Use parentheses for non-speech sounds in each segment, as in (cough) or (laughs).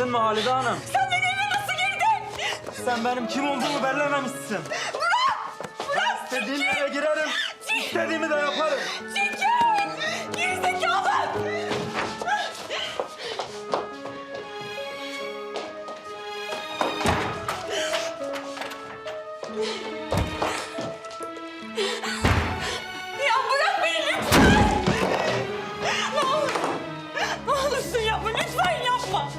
verdin mi Halide Hanım? Sen benim evime nasıl girdin? Sen benim kim olduğumu bellememişsin. Ben istediğim eve girerim. İstediğimi de yaparım. Çekil! Gerizekalı! Ya bırak beni lütfen! Ne olur, ne olursun yapma, lütfen yapma!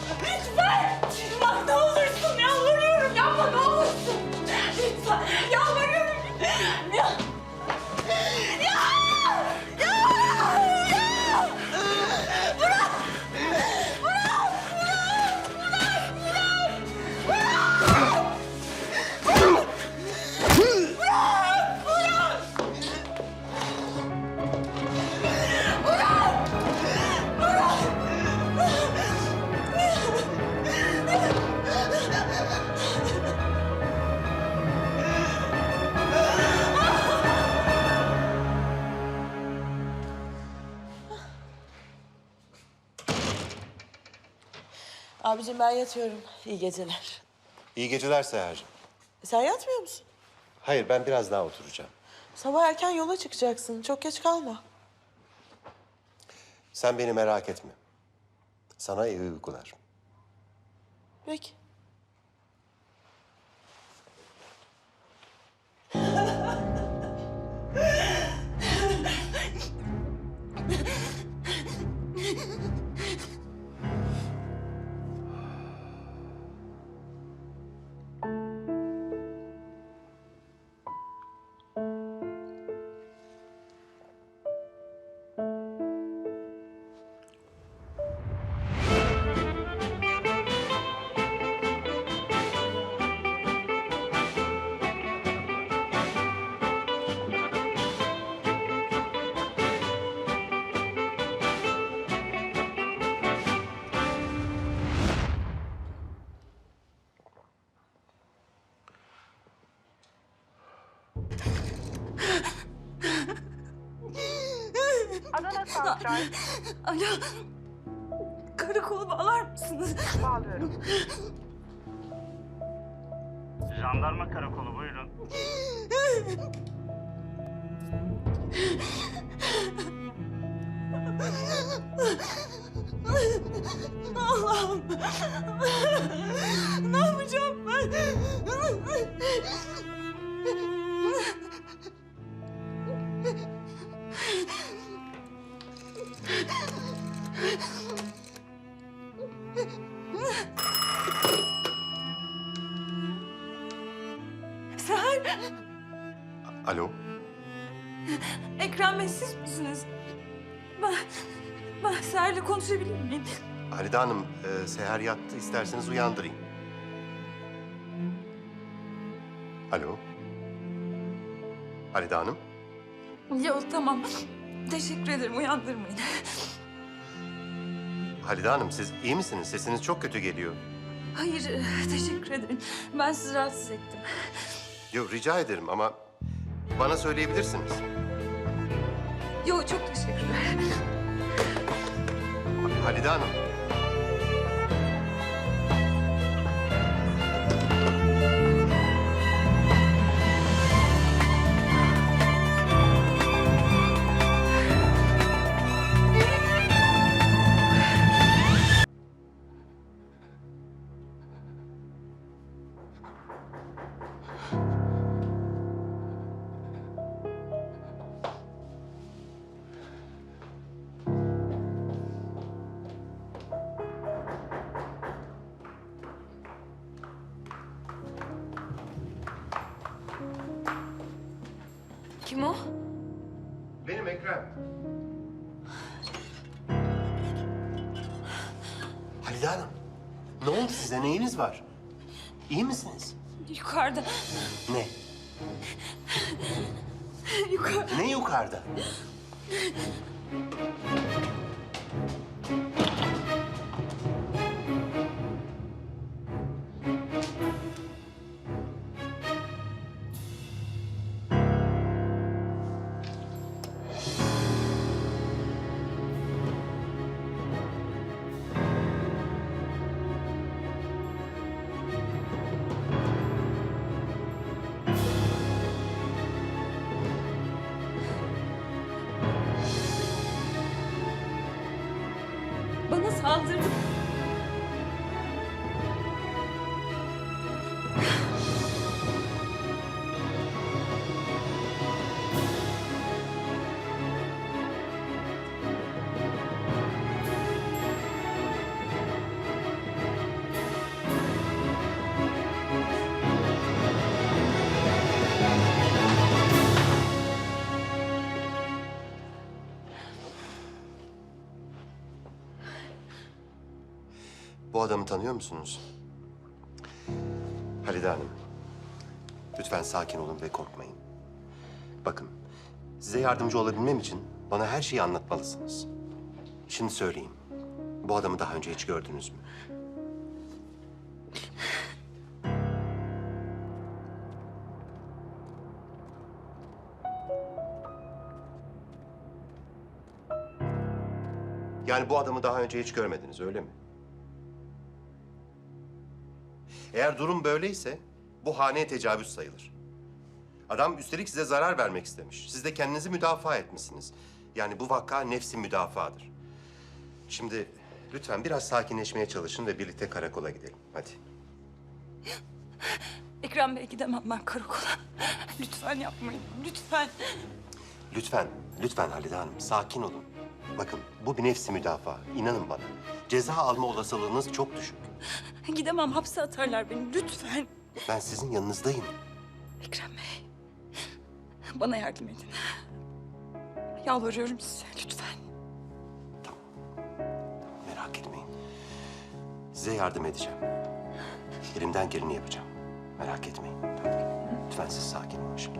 Abicim ben yatıyorum. İyi geceler. İyi geceler Seher'cim. Sen yatmıyor musun? Hayır ben biraz daha oturacağım. Sabah erken yola çıkacaksın. Çok geç kalma. Sen beni merak etme. Sana iyi uykular. Peki. Adana Santral Alo. Karakolu bağlar mısınız? bağlıyorum. Jandarma karakolu buyurun. Allah'ım. ne yapacağım ben? Ekrem Bey siz misiniz? Ben, ben Seher'le konuşabilir miyim? Halide Hanım, e, Seher yattı. İsterseniz uyandırayım. Alo. Halide Hanım. Yok tamam. Teşekkür ederim uyandırmayın. Halide Hanım siz iyi misiniz? Sesiniz çok kötü geliyor. Hayır teşekkür ederim. Ben sizi rahatsız ettim. Yok rica ederim ama bana söyleyebilirsiniz. Yok çok teşekkürler. Halide Hanım. Kim o? Benim Ekrem. Halide Hanım. Ne oldu size? Neyiniz var? İyi misiniz? Yukarıda. Ne? Yukarı. Ne yukarıda? Adamı tanıyor musunuz? Halide Hanım. Lütfen sakin olun ve korkmayın. Bakın, size yardımcı olabilmem için bana her şeyi anlatmalısınız. Şimdi söyleyin. Bu adamı daha önce hiç gördünüz mü? Yani bu adamı daha önce hiç görmediniz, öyle mi? Eğer durum böyleyse bu haneye tecavüz sayılır. Adam üstelik size zarar vermek istemiş. Siz de kendinizi müdafaa etmişsiniz. Yani bu vaka nefsi müdafadır. Şimdi lütfen biraz sakinleşmeye çalışın ve birlikte karakola gidelim. Hadi. (gasps) Ekrem Bey gidemem ben karakola. (laughs) Lütfen yapmayın. Lütfen. Lütfen, lütfen Halide Hanım sakin olun. Bakın bu bir nefsi müdafaa. İnanın bana. Ceza alma olasılığınız çok düşük. (laughs) Gidemem hapse atarlar beni. Lütfen. Ben sizin yanınızdayım. Ekrem Bey. Bana yardım edin. Yalvarıyorum size lütfen. Merak etmeyin. Size yardım edeceğim. Elimden geleni yapacağım. Merak etmeyin. Lütfen siz sakin olun şimdi.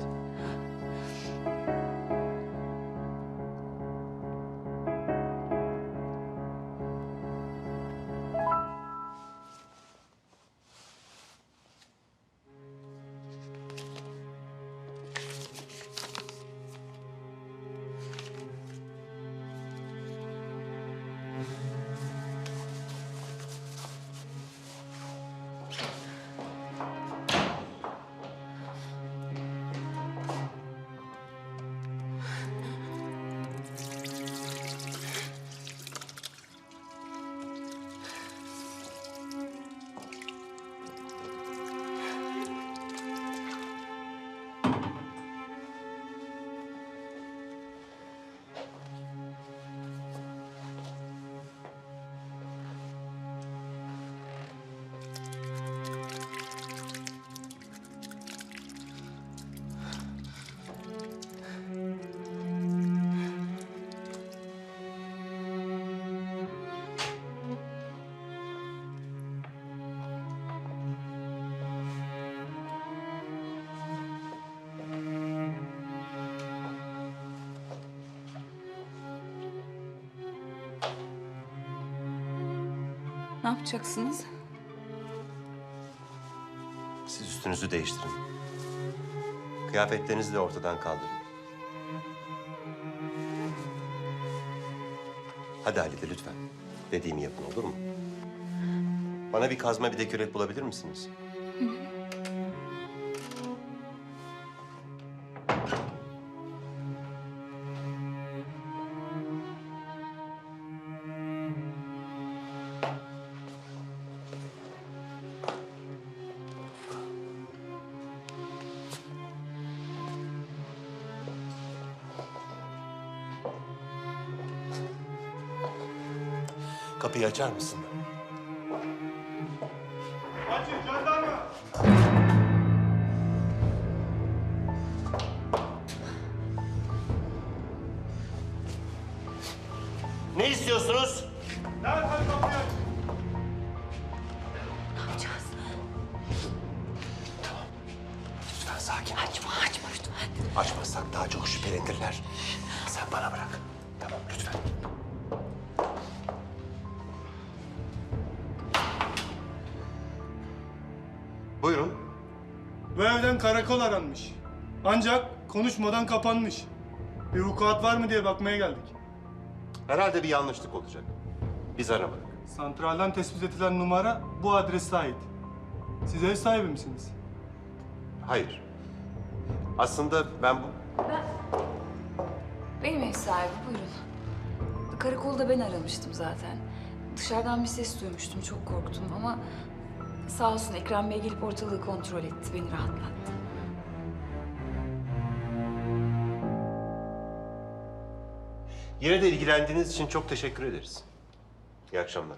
Ne yapacaksınız? Siz üstünüzü değiştirin. Kıyafetlerinizi de ortadan kaldırın. Hadi Halide lütfen. Dediğimi yapın olur mu? Bana bir kazma bir de kürek bulabilir misiniz? Kapıyı açar mısın? Açın jandarma. Ne istiyorsunuz? Derhal kapıyı aç. Ne yapacağız? Lütfen sakin ol. Açma açma lütfen. Açmazsak daha çok şüphelenirler. Bana bırak. Tamam lütfen. Buyurun. Bu evden karakol aranmış. Ancak konuşmadan kapanmış. Bir vukuat var mı diye bakmaya geldik. Herhalde bir yanlışlık olacak. Biz aramadık. Santralden tespit edilen numara bu adrese ait. Siz ev sahibi misiniz? Hayır. Aslında ben bu... Benim ev sahibi buyurun. Karakolda ben aramıştım zaten. Dışarıdan bir ses duymuştum. Çok korktum ama sağ olsun Ekrem Bey gelip ortalığı kontrol etti. Beni rahatlattı. Yine de ilgilendiğiniz için çok teşekkür ederiz. İyi akşamlar.